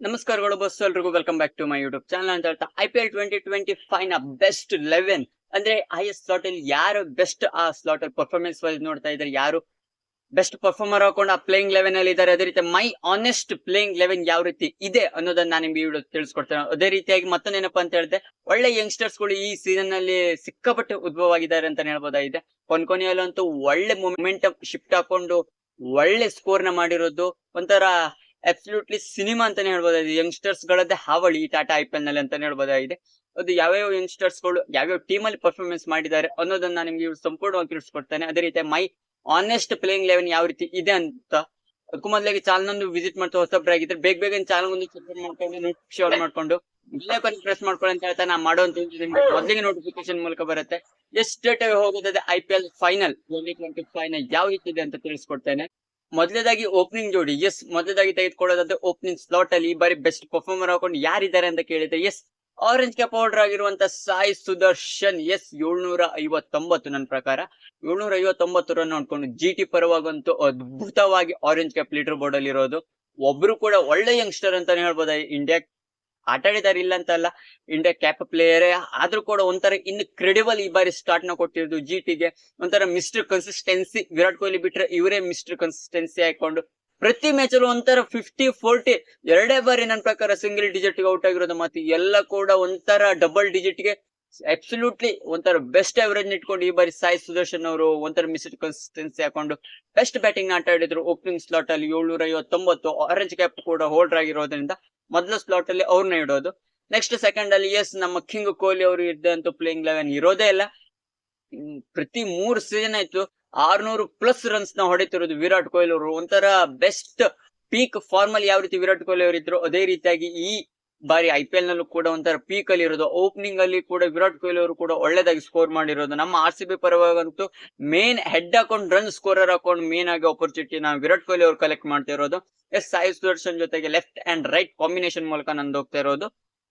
ನಮಸ್ಕಾರಗಳು ಬಸ್ ಎಲ್ರಿಗೂ. Welcome back to my YouTube channel ಅಂತ ಹೇಳ್ತಾ I P L twenty twenty ಫೈವ್ನ best eleven ಅಂದ್ರೆ ಹೈಯೆಸ್ಟ್ ಸ್ಲಾಟ್ ಅಲ್ಲಿ ಯಾರು ಬೆಸ್ಟ್ ಆ ಸ್ಲಾಟ್ ಅಲ್ಲಿ ಪರ್ಫಾರ್ಮೆನ್ಸ್ ವೈಸ್ ನೋಡ್ತಾ ಇದ್ದಾರೆ, ಯಾರು ಬೆಸ್ಟ್ ಪರ್ಫಾರ್ಮರ್ ಹಾಕೊಂಡು ಆ ಪ್ಲೇಯಿಂಗ್ ಲೆವೆನ್ ಅಲ್ಲಿ ಇದ್ದಾರೆ. ಅದೇ ರೀತಿ ಮೈ ಆನೆಸ್ಟ್ ಪ್ಲೇಯಿಂಗ್ ಲೆವೆನ್ ಯಾವ ರೀತಿ ಇದೆ ಅನ್ನೋದನ್ನ ನಾನು ನಿಮ್ಗೆ ವಿಡಿಯೋ ತಿಳಿಸ್ಕೊಡ್ತೇನೆ. ಅದೇ ರೀತಿಯಾಗಿ ಮತ್ತೊಂದೇನಪ್ಪ ಅಂತ ಹೇಳಿದ್ರೆ, ಒಳ್ಳೆ ಯಂಗ್ಸ್ಟರ್ಸ್ಗಳು ಈ ಸೀಸನ್ನಲ್ಲಿ ಸಿಕ್ಕಾಪಟ್ಟೆ ಉದ್ಭವ ಆಗಿದ್ದಾರೆ ಅಂತ ಹೇಳ್ಬೋದಾಗಿದೆ. ಕೊನೆಯಲ್ಲಂತೂ ಒಳ್ಳೆ ಮೂಮೆಂಟ್ ಶಿಫ್ಟ್ ಹಾಕೊಂಡು ಒಳ್ಳೆ ಸ್ಕೋರ್ನ ಮಾಡಿರೋದು ಒಂಥರ ಅಬ್ಸಲ್ಯೂಟ್ಲಿ ಸಿನಿಮಾ ಅಂತಾನೆ ಹೇಳ್ಬೋದಾಗಿದೆ. ಯಂಗ್ಸ್ಟರ್ಸ್ ಗಳದ್ದೇ ಹಾವಳಿ ಟಾಟಾ ಐ ಪಿ ಎಲ್ನಲ್ಲಿ ಅಂತಾನೆ ಹೇಳ್ಬೋದಾಗಿದೆ. ಅದು ಯಾವ್ಯಾವ ಯಂಗ್ಸ್ಟರ್ಸ್ಗಳು ಯಾವ್ಯಾವ ಟೀಮ್ ಅಲ್ಲಿ ಪರ್ಫಾರ್ಮೆನ್ಸ್ ಮಾಡಿದ್ದಾರೆ ಅನ್ನೋದನ್ನ ನಾನು ನಿಮ್ಗೆ ಸಂಪೂರ್ಣವಾಗಿ ತಿಳಿಸ್ಕೊಡ್ತಾನೆ. ಅದೇ ರೀತಿ ಮೈ ಆನೆಸ್ಟ್ ಪ್ಲೇಯಿಂಗ್ ಲೆವೆನ್ ಯಾವ ರೀತಿ ಇದೆ ಅಂತ, ಅದಕ್ಕೂ ಮೊದಲಾಗಿ ಚಾನಲ್ ವಿಸಿಟ್ ಮಾಡ್ತಾ ಹೊಸಬ್ರಾಗಿದ್ರೆ ಬೇಗ ಬೇಗ ಚಾನಲ್ ಒಂದು ಮಾಡ್ಕೊಂಡು ಶೇರ್ ಮಾಡ್ಕೊಂಡು ಬೆಲ್ ಪ್ರೆಸ್ ಮಾಡ್ಕೊಳ್ಳಿ ಅಂತ ಹೇಳ್ತಾ ನಾನು ಮಾಡುವಂತ ಮೊದಲಿಗೆ ನೋಟಿಫಿಕೇಶನ್ ಮೂಲಕ ಬರುತ್ತೆ. ಎಷ್ಟು ಡೇಟ್ ಹೋಗುತ್ತದೆ I P L final twenty twenty final ಯಾವ ರೀತಿ ಇದೆ ಅಂತ ತಿಳಿಸ್ಕೊಡ್ತೇನೆ. ಮೊದಲನೇದಾಗಿ ಓಪನಿಂಗ್ ಜೋಡಿ. ಎಸ್ ಮೊದಲೇದಾಗಿ ತೆಗೆದುಕೊಳ್ಳೋದಾದ್ರೆ ಓಪನಿಂಗ್ ಸ್ಲಾಟ್ ಅಲ್ಲಿ ಬಾರಿ ಬೆಸ್ಟ್ ಪರ್ಫಾರ್ಮರ್ ಹಾಕೊಂಡು ಯಾರಿದ್ದಾರೆ ಅಂತ ಕೇಳಿದ್ರೆ ಎಸ್ ಆರೆಂಜ್ ಕ್ಯಾಪ್ ಹೋಲ್ಡರ್ ಆಗಿರುವಂತ ಸಾಯಿ ಸುದರ್ಶನ್ ಎಸ್ ಏಳ್ನೂರ ಐವತ್ತೊಂಬತ್ತು ನನ್ನ ಪ್ರಕಾರ. ಏಳ್ನೂರ ಐವತ್ತೊಂಬತ್ತು ರನ್ ನೋಡ್ಕೊಂಡು ಜಿ ಟಿ ಪರವಾಗಂತೂ ಅದ್ಭುತವಾಗಿ ಆರೆಂಜ್ ಕ್ಯಾಪ್ ಲೀಡರ್ ಬೋರ್ಡ್ ಅಲ್ಲಿ ಇರೋದು ಒಬ್ರು ಕೂಡ ಒಳ್ಳೆ ಯಂಗ್ಸ್ಟರ್ ಅಂತಾನೆ ಹೇಳ್ಬೋದು ಇಂಡಿಯಾ ಆಟ ಆಡಿದಾರೆ ಇಲ್ಲ ಅಂತಲ್ಲ ಇಂಡಿಯಾ ಕ್ಯಾಪ್ ಪ್ಲೇಯರ್ ಆದ್ರೂ ಕೂಡ ಒಂಥರ ಇನ್ನು ಕ್ರೆಡಿಬಲ್ ಈ ಬಾರಿ ಸ್ಟಾರ್ಟ್ನ ಕೊಟ್ಟಿರೋದು ಜಿ ಟಿಗೆ ಒಂಥರ ಮಿಸ್ಟರ್ ಕನ್ಸಿಸ್ಟೆನ್ಸಿ ವಿರಾಟ್ ಕೊಹ್ಲಿ ಬಿಟ್ರೆ ಇವರೇ ಮಿಸ್ಟರ್ ಕನ್ಸಿಸ್ಟೆನ್ಸಿ ಹಾಕೊಂಡು ಪ್ರತಿ ಮ್ಯಾಚ್ ಅಲ್ಲೂ ಒಂಥರ ಫಿಫ್ಟಿ ಫೋರ್ಟಿ ಎರಡೇ ಬಾರಿ ನನ್ನ ಪ್ರಕಾರ ಸಿಂಗಲ್ ಡಿಜಿಟ್ಗೆ ಔಟ್ ಆಗಿರೋದು ಮತ್ತೆ ಎಲ್ಲ ಕೂಡ ಒಂಥರ ಡಬಲ್ ಡಿಜಿಟ್ಗೆ ಅಬ್ಸಲ್ಯೂಟ್ಲಿ ಒಂಥರ ಬೆಸ್ಟ್ ಅವರೇಜ್ ಇಟ್ಕೊಂಡು ಈ ಬಾರಿ ಸಾಯಿ ಸುದರ್ಶನ್ ಅವರು ಒಂಥರ ಮಿಸ್ಟರ್ ಕನ್ಸಿಸ್ಟೆನ್ಸಿ ಹಾಕೊಂಡು ಬೆಸ್ಟ್ ಬ್ಯಾಟಿಂಗ್ ಆಟ ಆಡಿದ್ರು ಓಪನಿಂಗ್ ಸ್ಲಾಟ್ ಅಲ್ಲಿ ಏಳ್ನೂರ ಐವತ್ತೊಂಬತ್ತು ಆರೆಂಜ್ ಕ್ಯಾಪ್ ಕೂಡ ಹೋಲ್ಡರ್ ಆಗಿರೋದ್ರಿಂದ ಮೊದಲ ಸ್ಲಾಟ್ ಅಲ್ಲಿ ಅವ್ರನ್ನ ಇಡೋದು. ನೆಕ್ಸ್ಟ್ ಸೆಕೆಂಡ್ ಅಲ್ಲಿ ಎಸ್ ನಮ್ಮ ಕಿಂಗ್ ಕೊಹ್ಲಿ ಅವರು ಇದ್ದಂತ ಪ್ಲೇಯಿಂಗ್ ಲೆವೆನ್ ಇರೋದೇ ಇಲ್ಲ. ಪ್ರತಿ ಮೂರ್ ಸೀಸನ್ ಆಯ್ತು, ಆರ್ನೂರು ಪ್ಲಸ್ ರನ್ಸ್ನ ಹೊಡಿತಿರೋದು ವಿರಾಟ್ ಕೊಹ್ಲಿ ಅವರು. ಒಂಥರ ಬೆಸ್ಟ್ ಪೀಕ್ ಫಾರ್ಮ್ ಅಲ್ಲಿ ಯಾವ ರೀತಿ ವಿರಾಟ್ ಕೊಹ್ಲಿ ಅವರು ಇದ್ರು, ಅದೇ ರೀತಿಯಾಗಿ ಈ ಬಾರಿ ಐ ಪಿ ಎಲ್ ನಲ್ಲೂ ಕೂಡ ಒಂಥರ ಪೀಕ್ ಅಲ್ಲಿ ಇರೋದು. ಓಪನಿಂಗ್ ಅಲ್ಲಿ ಕೂಡ ವಿರಾಟ್ ಕೊಹ್ಲಿ ಅವರು ಕೂಡ ಒಳ್ಳೆದಾಗಿ ಸ್ಕೋರ್ ಮಾಡಿರೋದು. ನಮ್ಮ ಆರ್ ಸಿ ಬಿ ಪರವಾಗಂತೂ ಮೇನ್ ಹೆಡ್ ಹಾಕೊಂಡು ರನ್ ಸ್ಕೋರರ್ ಹಾಕೊಂಡು ಮೇನ್ ಆಗಿ ಆಪರ್ಚುನಿಟಿನ ವಿರಾಟ್ ಕೊಹ್ಲಿ ಅವರು ಕಲೆಕ್ಟ್ ಮಾಡ್ತಾ ಇರೋದು. ಎಸ್ ಸಾಯಿ ಸುದರ್ಶನ್ ಜೊತೆಗೆ ಲೆಫ್ಟ್ ಅಂಡ್ ರೈಟ್ ಕಾಂಬಿನೇಷನ್ ಮೂಲಕ ನಂದು ಹೋಗ್ತಾ ಇರೋದು.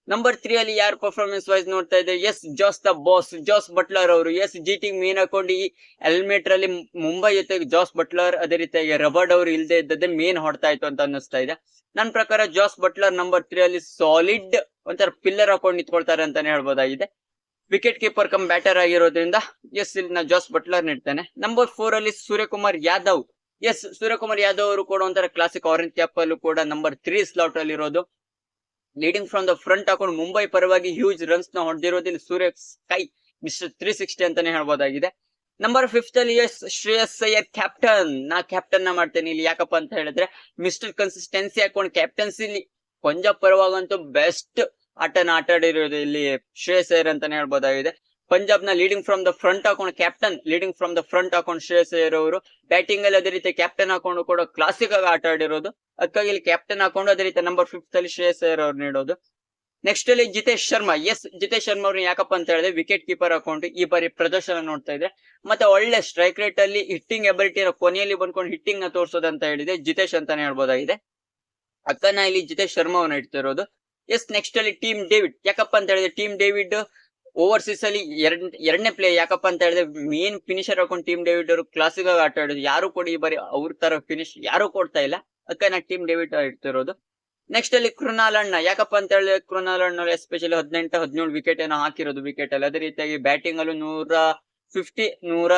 ನಂಬರ್ ತ್ರೀ ಅಲ್ಲಿ ಯಾರು ಪರ್ಫಾರ್ಮೆನ್ಸ್ ವೈಸ್ ನೋಡ್ತಾ ಇದ್ದಾರೆ yes Jos the boss Jos Buttler ಅವರು. ಎಸ್ ಜಿ ಟಿ ಮೇನ್ ಹಾಕೊಂಡು ಈ ಎಲ್ಮೇಟರ್ ಅಲ್ಲಿ ಮುಂಬೈ ಜೊತೆಗೆ ಜಾಸ್ ಬಟ್ಲರ್ ಅದೇ ರೀತಿಯಾಗಿ ರಬರ್ಡ್ ಅವರು ಇಲ್ಲದೆ ಇದ್ದದ್ದೇ ಮೇನ್ ಹೊಡ್ತಾ ಇತ್ತು ಅಂತ ಅನ್ನಿಸ್ತಾ ಇದೆ. ನನ್ನ ಪ್ರಕಾರ ಜಾಸ್ ಬಟ್ಲರ್ ನಂಬರ್ ತ್ರೀ ಅಲ್ಲಿ ಸಾಲಿಡ್ ಒಂಥರ ಪಿಲ್ಲರ್ ಹಾಕೊಂಡು ನಿಂತ್ಕೊಳ್ತಾರೆ ಅಂತಾನೆ ಹೇಳ್ಬೋದಾಗಿದೆ. ವಿಕೆಟ್ ಕೀಪರ್ ಕಮ್ ಬ್ಯಾಟರ್ ಆಗಿರೋದ್ರಿಂದ ಎಸ್ ಇಲ್ಲಿ ಜಾಸ್ ಬಟ್ಲರ್ ನೀಡ್ತಾನೆ ನಂಬರ್ ಫೋರ್ ಅಲ್ಲಿ ಸೂರ್ಯಕುಮಾರ್ ಯಾದವ್. ಎಸ್ ಸೂರ್ಯಕುಮಾರ್ ಯಾದವ್ ಅವರು ಕೂಡ ಒಂಥರ ಕ್ಲಾಸಿಕ್ ಆರೆಂಜ್ ಕ್ಯಾಪ್ ಅಲ್ಲೂ ಕೂಡ ನಂಬರ್ ತ್ರೀ ಸ್ಲಾಟ್ ಅಲ್ಲಿ ಇರೋದು ಲೀಡಿಂಗ್ ಫ್ರಮ್ ದ ಫ್ರಂಟ್ ಹಾಕೊಂಡು ಮುಂಬೈ ಪರವಾಗಿ ಹ್ಯೂಜ್ ರನ್ಸ್ನ ಹೊಡೆದಿರೋದಿನ ಇಲ್ಲಿ Surya SKY mister three sixty ಅಂತಾನೆ ಹೇಳ್ಬೋದಾಗಿದೆ. ನಂಬರ್ ಫಿಫ್ತ್ ಅಲ್ಲಿ ಎಸ್ ಶ್ರೇಯಸ್ ಅಯ್ಯರ್ ಕ್ಯಾಪ್ಟನ್ ನಾ ಕ್ಯಾಪ್ಟನ್ನ ಮಾಡ್ತೇನೆ ಇಲ್ಲಿ. ಯಾಕಪ್ಪ ಅಂತ ಹೇಳಿದ್ರೆ ಮಿಸ್ಟರ್ ಕನ್ಸಿಸ್ಟೆನ್ಸಿ ಹಾಕೊಂಡು ಕ್ಯಾಪ್ಟನ್ಸಿಲಿ ಪಂಜಾಬ್ ಪರವಾಗಂತೂ ಬೆಸ್ಟ್ ಆಟನ ಆಟ ಆಡಿರೋದು ಇಲ್ಲಿ ಶ್ರೇಯಸ್ ಅಯ್ಯರ್ ಅಂತಾನೆ ಹೇಳ್ಬೋದಾಗಿದೆ. ಪಂಜಾಬ್ನ ಲೀಡಿಂಗ್ ಫ್ರಮ್ ದ ಫ್ರಂಟ್ ಹಾಕೊಂಡು captain leading from the front ಹಾಕೊಂಡು ಶ್ರೇಯಸ್ ಅವರು ಬ್ಯಾಟಿಂಗ್ ಅಲ್ಲಿ ಅದೇ ರೀತಿ ಕ್ಯಾಪ್ಟನ್ ಹಾಕೊಂಡು ಕೂಡ ಕ್ಲಾಸಿಕ್ ಆಗಿ ಆಟ ಆಡಿರೋದು. ಅದಕ್ಕಾಗಿ ಇಲ್ಲಿ ಕ್ಯಾಪ್ಟನ್ ಹಾಕೊಂಡು ಅದೇ ರೀತಿ ನಂಬರ್ ಫಿಫ್ತ್ ಅಲ್ಲಿ ಶ್ರೇಯಸ್ ಅವ್ರು ನೀಡೋದು. ನೆಕ್ಸ್ಟ್ ಅಲ್ಲಿ ಜಿತೇಶ್ ಶರ್ಮಾ. ಎಸ್ ಜಿತೇಶ್ ಶರ್ಮಾ ಅವ್ರನ್ನ ಯಾಕಪ್ಪ ಅಂತ ಹೇಳಿದ್ರೆ ವಿಕೆಟ್ ಕೀಪರ್ ಹಾಕೊಂಡು ಈ ಬಾರಿ ಪ್ರದರ್ಶನ ನೋಡ್ತಾ ಇದ್ರೆ ಮತ್ತೆ ಒಳ್ಳೆ ಸ್ಟ್ರೈಕ್ ರೇಟ್ ಅಲ್ಲಿ ಹಿಟ್ಟಿಂಗ್ ಎಬಿಲಿಟಿ ಕೊನೆಯಲ್ಲಿ ಬಂದ್ಕೊಂಡು ಹಿಟ್ಟಿಂಗ್ನ ತೋರಿಸೋದಂತ ಹೇಳಿದೆ ಜಿತೇಶ್ ಅಂತಾನೆ ಹೇಳ್ಬೋದಾಗಿದೆ. ಅಕ್ಕನ ಇಲ್ಲಿ ಜಿತೇಶ್ ಶರ್ಮಾ ಅವ್ರನ್ನ ಇಡ್ತಿರೋದು. ಎಸ್ ನೆಕ್ಸ್ಟ್ ಅಲ್ಲಿ ಟೀಮ್ ಡೇವಿಡ್ ಯಾಕಪ್ಪ ಅಂತ ಹೇಳಿದ್ರೆ ಟೀಮ್ ಡೇವಿಡ್ ಓವರ್ಸೀಸ್ ಅಲ್ಲಿ ಎರಡ್, ಎರಡನೇ ಪ್ಲೇ ಯಾಕಪ್ಪ ಅಂತ ಹೇಳಿದ್ರೆ ಮೇನ್ ಫಿನಿಶರ್ ಹಾಕೊಂಡು ಟೀಮ್ ಡೇವಿಡ್ ಅವರು ಕ್ಲಾಸಿಕ್ ಆಗಿ ಆಟ ಆಡೋದು. ಯಾರು ಕೊಡಿ ಈ ಬಾರಿ ಅವ್ರ ತರ ಫಿನಿಶ್ ಯಾರು ಕೊಡ್ತಾ ಇಲ್ಲ. ಅದಕ್ಕೆ ನಾ ಟೀಮ್ ಡೇವಿಡ್ ಇಡ್ತಿರೋದು ನೆಕ್ಸ್ಟ್ ಅಲ್ಲಿ ಕೃಣಾಲ್ ಅಣ್ಣ. ಯಾಕಪ್ಪ ಅಂತ ಹೇಳಿದ್ರೆ ಕೃಣಾಲ್ ಅಣ್ಣ ಎಸ್ಪೆಷಲಿ ಹದಿನೆಂಟು, ಹದಿನೇಳು ವಿಕೆಟ್ ಏನೋ ಹಾಕಿರೋದು ವಿಕೆಟ್ ಅಲ್ಲಿ. ಅದೇ ರೀತಿಯಾಗಿ ಬ್ಯಾಟಿಂಗ್ ಅಲ್ಲೂ ನೂರ ಫಿಫ್ಟಿ ನೂರ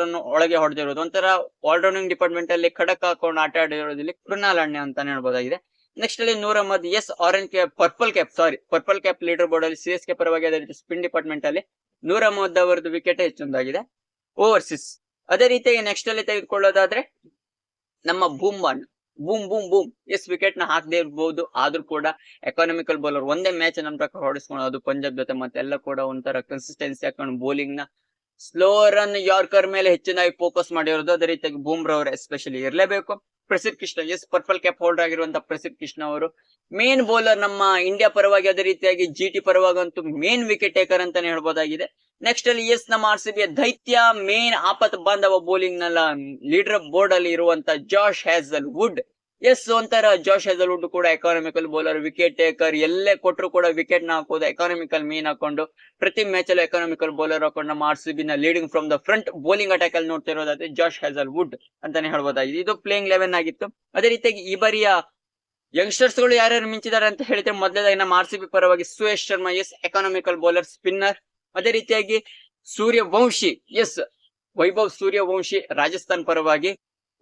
ರನ್ ಒಳಗೆ ಹೊಡೆದಿರೋದು. ಒಂಥರ ಆಲ್ರೌಂಡಿಂಗ್ ಡಿಪಾರ್ಟ್ಮೆಂಟ್ ಅಲ್ಲಿ ಖಡಕ್ ಹಾಕೊಂಡು ಆಟ ಆಡಿರೋದು ಇಲ್ಲಿ ಕೃಣಾಲ್ ಅಣ್ಣ ಅಂತಾನೆ ಹೇಳ್ಬೋದಾಗಿದೆ. ನೆಕ್ಸ್ಟ್ ಅಲ್ಲಿ Noor Ahmad yes orange cap purple cap sorry purple cap leaderboard ಅಲ್ಲಿ ಸಿ ಎಸ್ ಕೆ ಪರವಾಗಿ ಅದೇ ರೀತಿ ಸ್ಪಿನ್ ಡಿಪಾರ್ಟ್ಮೆಂಟ್ ಅಲ್ಲಿ ನೂರ ಅಹಮದ್ ಅವರದ್ದು ವಿಕೆಟ್ ಹೆಚ್ಚೊಂದಾಗಿದೆ ಓವರ್ಸೀಸ್ ಅದೇ ರೀತಿಯಾಗಿ ನೆಕ್ಸ್ಟ್ ಅಲ್ಲಿ ತೆಗೆದುಕೊಳ್ಳೋದಾದ್ರೆ ನಮ್ಮ ಬೂಮ್ ಬೂಮ್ಬಾನ್ ಬೂಮ್ ಬೂಮ್ ಬೂಮ್ ಎಸ್ ವಿಕೆಟ್ನ ಹಾಕದೇ ಇರ್ಬೋದು, ಆದ್ರೂ ಕೂಡ ಎಕಾನಮಿಕಲ್ ಬೌಲರ್ ಒಂದೇ ಮ್ಯಾಚ್ ನಮ್ಮ ಪ್ರಕಾರ ಹೊಡಿಸ್ಕೊಳ್ಳೋದು ಪಂಜಾಬ್ ಜೊತೆ ಮತ್ತೆಲ್ಲ ಕೂಡ ಒಂಥರ ಕನ್ಸಿಸ್ಟೆನ್ಸಿ ಹಾಕೊಂಡು ಬೌಲಿಂಗ್ನ ಸ್ಲೋ ರನ್ ಯಾರ್ಕರ್ ಮೇಲೆ ಹೆಚ್ಚಿನಾಗಿ ಫೋಕಸ್ ಮಾಡಿರೋದು, ಅದೇ ರೀತಿಯಾಗಿ ಬೂಮ್ರವರು ಎಸ್ಪೆಷಲಿ ಇರಲೇಬೇಕು. Prasidh Krishna yes purple cap holder ಆಗಿರುವಂತಹ ಪ್ರಸಿದ್ ಕೃಷ್ಣ ಅವರು. ಮೇನ್ ಬೌಲರ್ ನಮ್ಮ ಇಂಡಿಯಾ ಪರವಾಗಿ ಅದೇ ರೀತಿಯಾಗಿ ಜಿ ಟಿ ಪರವಾಗಂತೂ ಮೇನ್ ವಿಕೆಟ್ ಟೇಕರ್ ಅಂತಾನೆ ಹೇಳ್ಬೋದಾಗಿದೆ. ನೆಕ್ಸ್ಟ್ ಅಲ್ಲಿ ಎಸ್ ನಮ್ಮ ಆರ್ ಸಿ ಬಿ ದೈತ್ಯ ಮೇನ್ ಆಪತ್ ಬಾಂಧವ ಬೌಲಿಂಗ್ ನಲ್ಲ ಲೀಡರ್ ಬೋರ್ಡ್ ಅಲ್ಲಿ ಇರುವಂತ ಜಾಶ್ ಹ್ಯಾಸಲ್ ವುಡ್ ಎಸ್ ಒಂಥರ ಜಾಶ್ ಹೆಜಲ್ವುಡ್ ಕೂಡ ಎಕಾನಮಿಕಲ್ ಬೌಲರ್ ವಿಕೆಟ್ ಟೇಕರ್ ಎಲ್ಲೇ ಕೊಟ್ಟರು ಕೂಡ ವಿಕೆಟ್ನ ಹಾಕೋದು ಎಕಾನಮಿಕಲ್ ಮೀನ್ ಹಾಕೊಂಡು, ಪ್ರತಿ ಮ್ಯಾಚ್ ಅಲ್ಲಿ ಎಕಾನಮಿಕಲ್ ಬೌಲರ್ ಹಾಕೊಂಡು ನಮ್ಮ ಆರ್ನ leading from the front bowling attack ಅಲ್ಲಿ ನೋಡ್ತಿರೋದಾದ್ರೆ ಜಾಶ್ ಹೆಜಲ್ ವುಡ್ ಅಂತಾನೆ ಹೇಳ್ಬೋದಾಗಿದೆ. ಇದು ಪ್ಲೇಯಿಂಗ್ ಲೆವೆನ್ ಆಗಿತ್ತು. ಅದೇ ರೀತಿಯಾಗಿ ಈ ಬಾರಿಯ ಯಂಗ್ಸ್ಟರ್ಸ್ಗಳು ಯಾರ್ಯಾರು ಮಿಂಚಿದ್ದಾರೆ ಅಂತ ಹೇಳಿದ್ರೆ ಮೊದಲೇದಾಗಿ ನಮ್ಮ ಆರ್ ಸಿ ಪರವಾಗಿ Suyash Sharma yes economical bowler spinner ಅದೇ ರೀತಿಯಾಗಿ ಸೂರ್ಯವಂಶಿ ಎಸ್ ವೈಭವ್ ಸೂರ್ಯವಂಶಿ ರಾಜಸ್ಥಾನ್ ಪರವಾಗಿ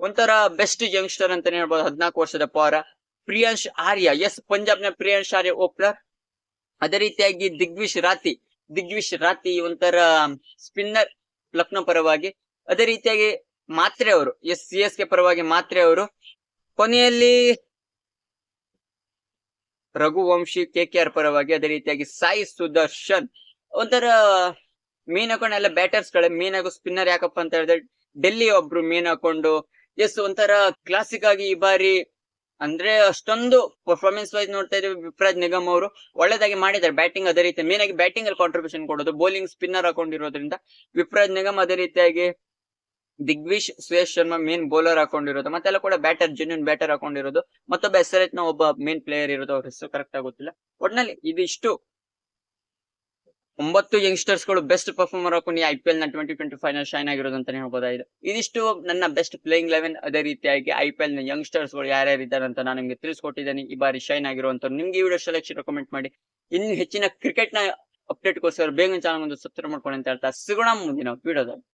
ಒಂಥರ ಬೆಸ್ಟ್ ಯಂಗ್ಸ್ಟರ್ ಅಂತಾನೆ ಹೇಳ್ಬೋದು. ಹದಿನಾಲ್ಕು ವರ್ಷದ ಪವರ ಪ್ರಿಯಾಂಶ್ ಆರ್ಯ ಎಸ್ ಪಂಜಾಬ್ನ ಪ್ರಿಯಾಂಶ್ ಆರ್ಯ ಓಪನರ್ ಅದೇ ರೀತಿಯಾಗಿ ದಿಗ್ವಿಶ್ ರಾತಿ ದಿಗ್ವಿಶ್ ರಾತಿ ಒಂಥರ ಸ್ಪಿನ್ನರ್ ಲಕ್ನೋ ಪರವಾಗಿ. ಅದೇ ರೀತಿಯಾಗಿ ಮಾತ್ರೆ ಅವರು ಎಸ್ ಸಿ ಎಸ್ ಕೆ ಪರವಾಗಿ ಮಾತ್ರೆ ಅವರು. ಕೊನೆಯಲ್ಲಿ ರಘುವಂಶಿ ಕೆ ಕೆ ಆರ್ ಪರವಾಗಿ ಅದೇ ರೀತಿಯಾಗಿ ಸಾಯಿ ಸುದರ್ಶನ್. ಒಂಥರ ಮೀನ್ ಹಾಕೊಂಡು ಎಲ್ಲ ಬ್ಯಾಟರ್ಸ್ ಗಳೇ. ಮೀನ್ ಹಾಕೋ ಸ್ಪಿನ್ನರ್ ಯಾಕಪ್ಪ ಅಂತ ಹೇಳಿದ್ರೆ, ಡೆಲ್ಲಿ ಒಬ್ರು ಮೀನ್ ಹಾಕೊಂಡು ಎಸ್ ಒಂಥರ ಕ್ಲಾಸಿಕ್ ಆಗಿ ಈ ಬಾರಿ ಅಂದ್ರೆ ಅಷ್ಟೊಂದು ಪರ್ಫಾರ್ಮೆನ್ಸ್ ವೈಸ್ ನೋಡ್ತಾ ಇದ್ದೀವಿ ವಿಪ್ರಾಜ್ ನಿಗಮ್ ಅವರು. ಒಳ್ಳೇದಾಗಿ ಮಾಡಿದ್ದಾರೆ ಬ್ಯಾಟಿಂಗ್ ಅದೇ ರೀತಿ. ಮೇನ್ ಆಗಿ ಬ್ಯಾಟಿಂಗ್ ಅಲ್ಲಿ ಕಾಂಟ್ರಿಬ್ಯೂಷನ್ ಕೊಡೋದು ಬೌಲಿಂಗ್ ಸ್ಪಿನ್ನರ್ ಹಾಕೊಂಡಿರೋದ್ರಿಂದ ವಿಪ್ರಾಜ್ ನಿಗಮ್ ಅದೇ ರೀತಿಯಾಗಿ ದಿಗ್ವಿಶ್ ಸುಯೇಶ್ ಶರ್ಮಾ ಮೇನ್ ಬೌಲರ್ ಹಾಕೊಂಡಿರೋದು, ಮತ್ತೆಲ್ಲ ಕೂಡ ಬ್ಯಾಟರ್ ಜೆನ್ಯೂನ್ ಬ್ಯಾಟರ್ ಹಾಕೊಂಡಿರೋದು. ಮತ್ತೊಬ್ಬ ಎಸ್ ಒಬ್ಬ ಮೇನ್ ಪ್ಲೇಯರ್ ಇರೋದು, ಅವ್ರ ಹೆಸರು ಕರೆಕ್ಟ್ ಆಗುತ್ತಿಲ್ಲ ಒಟ್ನಲ್ಲಿ ಇದಿಷ್ಟು ಒಂಬತ್ತು ಯಂಗ್ಸ್ಟರ್ಸ್ಗಳು ಬೆಸ್ಟ್ ಪರ್ಫಾರ್ಮರ್ ಹಾಕೊಂಡು ಐ ಪಿ ಎಲ್ನ ಟ್ವೆಂಟಿ ಟ್ವೆಂಟಿ ಫೈನಲ್ ಶೈನ್ ಆಗಿರೋದು ಅಂತಾನೆ ಹೇಳ್ಬೋದಾಗಿದೆ ಇದಿಷ್ಟು ನನ್ನ ಬೆಸ್ಟ್ ಪ್ಲೇಯಿಂಗ್ ಲೆವೆನ್ ಅದೇ ರೀತಿಯಾಗಿ ಐ ಪಿ ಎಲ್ನ ಯಂಗ್ಸ್ಟರ್ಸ್ಗಳು ಯಾರ್ಯಾರು ಇದ್ದಾರೆ ಅಂತ ನಾನು ನಿಮ್ಗೆ ತಿಳಿಸ್ಕೊಟ್ಟಿದ್ದೇನೆ. ಈ ಬಾರಿ ಶೈನ್ ಆಗಿರುವಂತ ನಿಮ್ಗೆ ಈ ವಿಡಿಯೋ ಸೆಲೆಕ್ಷನ್ ಕಮೆಂಟ್ ಮಾಡಿ. ಇನ್ನು ಹೆಚ್ಚಿನ ಕ್ರಿಕೆಟ್ನ ಅಪ್ಡೇಟ್ಗೋಸ್ಕರ ಬೇಗ ಚಾನಲ್ ಒಂದು ಸಬ್ಸ್ಕ್ರೈಬ್ ಮಾಡ್ಕೊಂಡು ಅಂತ ಹೇಳ್ತಾ, ಸಿಗೋಣ ಮುಂದಿನ ವಿಡಿಯೋದಲ್ಲಿ